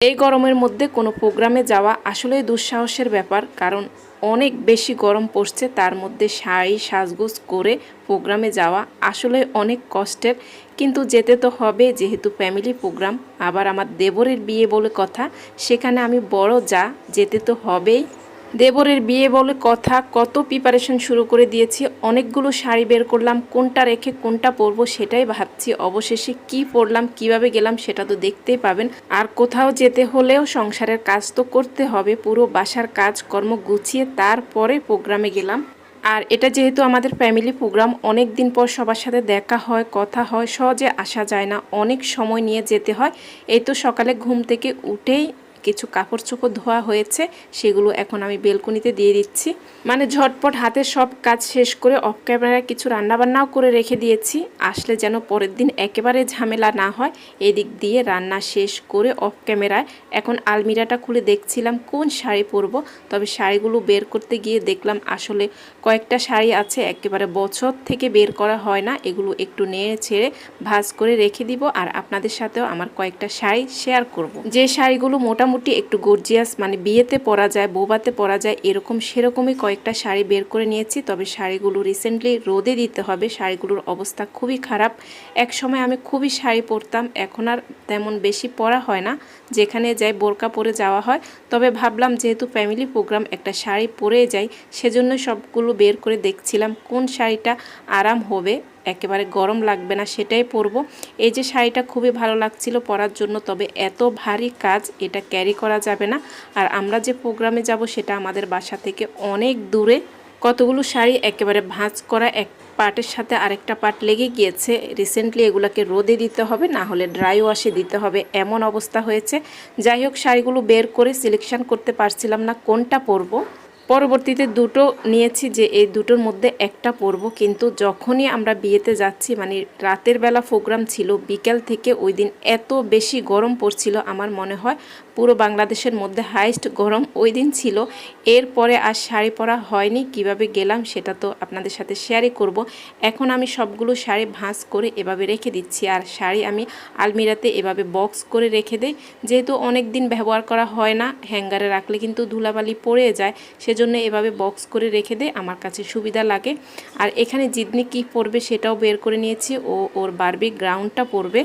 এই গরমের মধ্যে কোনো প্রোগ্রামে যাওয়া আসলেই দুঃসাহসের ব্যাপার, কারণ অনেক বেশি গরম পড়ছে, তার মধ্যে শাড়ি, সাজগোজ করে প্রোগ্রামে যাওয়া আসলে অনেক কষ্টের। কিন্তু যেতে তো হবে, যেহেতু ফ্যামিলি প্রোগ্রাম, আবার আমার দেবরের বিয়ে বলে কথা, সেখানে আমি বড় যা, যেতে তো হবেই। দেবরের বিয়ে বলে কথা, কত প্রিপারেশন শুরু করে দিয়েছি, অনেকগুলো শাড়ি বের করলাম, কোনটা রেখে কোনটা পরবো সেটাই ভাবছি, অবশেষে কি পরলাম, কীভাবে গেলাম সেটা তো দেখতেই পাবেন। আর কোথাও যেতে হলেও সংসারের কাজ তো করতে হবে, পুরো বাসার কাজ কর্ম গুছিয়ে তারপরে প্রোগ্রামে গেলাম। আর এটা যেহেতু আমাদের ফ্যামিলি প্রোগ্রাম অনেক দিন পর সবার সাথে দেখা হয়, কথা হয়, সহজে আসা যায় না, অনেক সময় নিয়ে যেতে হয়। এই তো সকালে ঘুম থেকে উঠেই কিছু কাপড় চোপড় ধোয়া হয়েছে, সেগুলো এখন আমি বেলকনিতে দিয়ে দিচ্ছি মানে ঝটপট হাতে সব কাজ শেষ করে অফ ক্যামেরায় কিছু রান্নাবান্নাও করে রেখে দিয়েছি আসলে যেন পরের দিন একেবারে ঝামেলা না হয়, এদিক দিয়ে রান্না শেষ করে অফ ক্যামেরায় এখন আলমিরাটা খুলে দেখছিলাম কোন শাড়ি পরবো, তবে শাড়িগুলো বের করতে গিয়ে দেখলাম আসলে কয়েকটা শাড়ি আছে, একেবারে বছর থেকে বের করা হয় না, এগুলো একটু নেড়ে ছেড়ে ভাজ করে রেখে দিব, আর আপনাদের সাথেও আমার কয়েকটা শাড়ি শেয়ার করব। যে শাড়িগুলো মোটামুটি একটু গর্জিয়াস মানে বিয়েতে পরা যায় বৌবাতে পরা যায়, এরকম সেরকমই কয়েকটা শাড়ি বের করে নিয়েছি। তবে শাড়িগুলো রিসেন্টলি রোদে দিতে হবে, শাড়িগুলোর অবস্থা খুবই খারাপ। এক সময় আমি খুবই শাড়ি পরতাম, এখন আর তেমন বেশি পরা হয় না। যেখানে যাই বোরকা পরে যাওয়া হয়। তবে ভাবলাম যেহেতু ফ্যামিলি প্রোগ্রাম একটা শাড়ি পরে যাই, সেজন্য সবগুলো বের করে দেখছিলাম কোন শাড়িটা আরাম হবে। একেবারে গরম লাগবে না, সেটাই পরবো। এই যে শাড়িটা খুবই ভালো লাগছিল পরার জন্য, তবে এত ভারী কাজ এটা ক্যারি করা যাবে না। আর আমরা যে প্রোগ্রামে যাব, সেটা আমাদের বাসা থেকে অনেক দূরে। কতগুলো শাড়ি একেবারে ভাঁজ করা, এক পার্টের সাথে আরেকটা পার্ট লেগে গিয়েছে। রিসেন্টলি এগুলোকে রোদে দিতে হবে, না হলে ড্রাই ওয়াশে দিতে হবে, এমন অবস্থা হয়েছে। যাই হোক, শাড়িগুলো বের করে সিলেকশন করতে পারছিলাম না, কোনটা পরবো? পরবর্তীতে দুটো নিয়েছি যে এই দুটোর মধ্যে একটা পরব। কিন্তু যখনই আমরা বিয়েতে যাচ্ছি মানে রাতের বেলা প্রোগ্রাম ছিল, বিকেল থেকে ওই দিন এত বেশি গরম পড়ছিল আমার মনে হয়, পুরো বাংলাদেশের মধ্যে হাইস্ট গরম ওই দিন ছিল। এরপরে আর শাড়ি পরা হয়নি, কীভাবে গেলাম সেটা তো আপনাদের সাথে শেয়ারই করব। এখন আমি সবগুলো শাড়ি ভাঁজ করে এভাবে রেখে দিচ্ছি, আর শাড়ি আমি আলমিরাতে এভাবে বক্স করে রেখে দেই। যেহেতু অনেক দিন ব্যবহার করা হয় না হ্যাঙ্গারে রাখলে কিন্তু ধুলাবালি পড়ে যায় সেজন্য এভাবে বক্স করে রেখে দেয় আমার কাছে সুবিধা লাগে। আর এখানে জিদনি কি পরবে সেটাও বের করে নিয়েছি ও ওর বারবি গ্রাউন্ডটা পরবে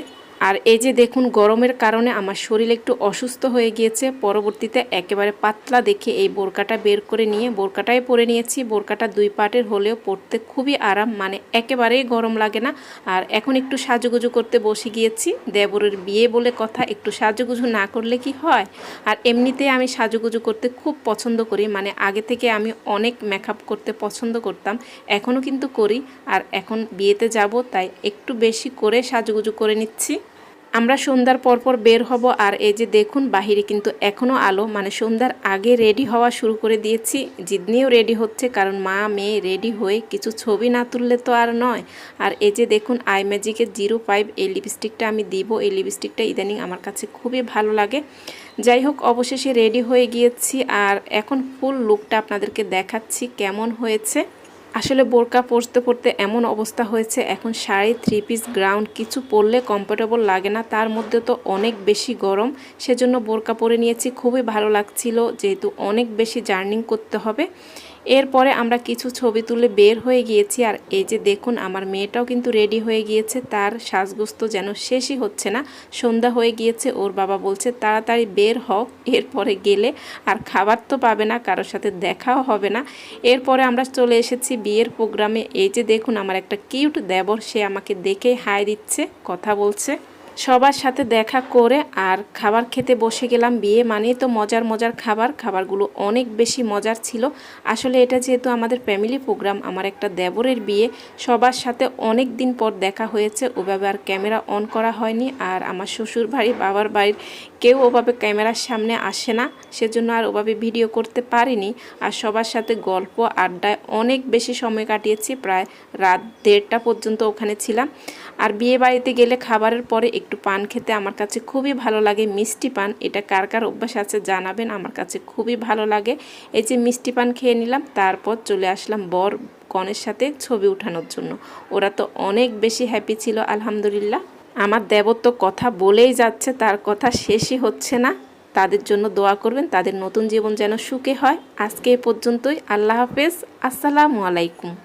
আর এই যে দেখুন, গরমের কারণে আমার শরীর একটু অসুস্থ হয়ে গিয়েছে। পরবর্তীতে একেবারে পাতলা দেখে এই বোরকাটা বের করে নিয়ে, বোরকাটাই পরে নিয়েছি। বোরকাটা দুই পাটের হলেও পরতে খুবই আরাম মানে একেবারেই গরম লাগে না। আর এখন একটু সাজুগুজু করতে বসে গিয়েছি। দেবরের বিয়ে বলে কথা, একটু সাজুগুজু না করলে কি হয়? আর এমনিতে আমি সাজুগুজু করতে খুব পছন্দ করি মানে আগে থেকে আমি অনেক মেকআপ করতে পছন্দ করতাম। এখনও কিন্তু করি, আর এখন বিয়েতে যাব, তাই একটু বেশি করে সাজুগুজু করে নিচ্ছি। আমরা সন্ধ্যার পরপর বের হব আর এই যে দেখুন, বাহিরে কিন্তু এখনও আলো। মানে সন্ধ্যার আগে রেডি হওয়া শুরু করে দিয়েছি। জিদনিও রেডি হচ্ছে কারণ মা, মেয়ে রেডি হয়ে কিছু ছবি না তুললে তো আর নয়। আর এই যে দেখুন, আই ম্যাজিকের জিরো ফাইভ, এই লিপস্টিকটা আমি দিব। এই লিপস্টিকটা ইদানিং আমার কাছে খুবই ভালো লাগে। যাই হোক, অবশেষে রেডি হয়ে গিয়েছি। আর এখন ফুল লুকটা আপনাদেরকে দেখাচ্ছি কেমন হয়েছে। আসলে বোরকা পরতে পরতে এমন অবস্থা হয়েছে, এখন শাড়ি থ্রি পিস গ্রাউন্ড কিছু পরলে কমফোর্টেবল লাগে না। তার মধ্যে তো অনেক বেশি গরম, সেজন্য বোরকা পরে নিয়েছি। খুবই ভালো লাগছিল, যেহেতু অনেক বেশি জার্নিং করতে হবে। এরপরে আমরা কিছু ছবি তুলে বের হয়ে গিয়েছি আর এই যে দেখুন, আমার মেয়েটাও কিন্তু রেডি হয়ে গিয়েছে। তার সাজগোস্ত যেন শেষই হচ্ছে না। সন্ধ্যা হয়ে গিয়েছে, ওর বাবা বলছে, তাড়াতাড়ি বের হও। এরপরে গেলে আর খাবার তো পাবে না, কারোর সাথে দেখাও হবে না। এরপরে আমরা চলে এসেছি বিয়ের প্রোগ্রামে। এই যে দেখুন, আমার একটা কিউট দেবর, সে আমাকে দেখেই হাই দিচ্ছে, কথা বলছে। সবার সাথে দেখা করে আর খাবার খেতে বসে গেলাম বিয়ে মানেই তো মজার মজার খাবার। খাবারগুলো অনেক বেশি মজার ছিল। আসলে এটা যেহেতু আমাদের ফ্যামিলি প্রোগ্রাম আমার একটা দেবরের বিয়ে, সবার সাথে অনেক দিন পর দেখা হয়েছে। ওভাবে আর ক্যামেরা অন করা হয়নি আর আমার শ্বশুর বাড়ি, বাবার বাড়ির কেউ ওভাবে ক্যামেরার সামনে আসে না। সেজন্য আর ওভাবে ভিডিও করতে পারিনি। আর সবার সাথে গল্প, আড্ডায় অনেক বেশি সময় কাটিয়েছি। প্রায় রাত দেড়টা পর্যন্ত ওখানে ছিলাম। আর বিয়ে বাড়িতে গেলে খাবারের পরে একটু পান খেতে আমার কাছে খুবই ভালো লাগে মিষ্টি পান। এটা কার কার অভ্যাস আছে জানাবেন, আমার কাছে খুবই ভালো লাগে। এই যে মিষ্টি পান খেয়ে নিলাম, তারপর চলে আসলাম বর কনের সাথে ছবি উঠানোর জন্য। ওরা তো অনেক বেশি হ্যাপি ছিল, আলহামদুলিল্লাহ। আমার দেবর তো কথা বলেই যাচ্ছে, তার কথা শেষই হচ্ছে না। তাদের জন্য দোয়া করবেন, তাদের নতুন জীবন যেন সুখে হয়। আজকে এ পর্যন্তই, আল্লাহ হাফেজ, আসসালামু আলাইকুম।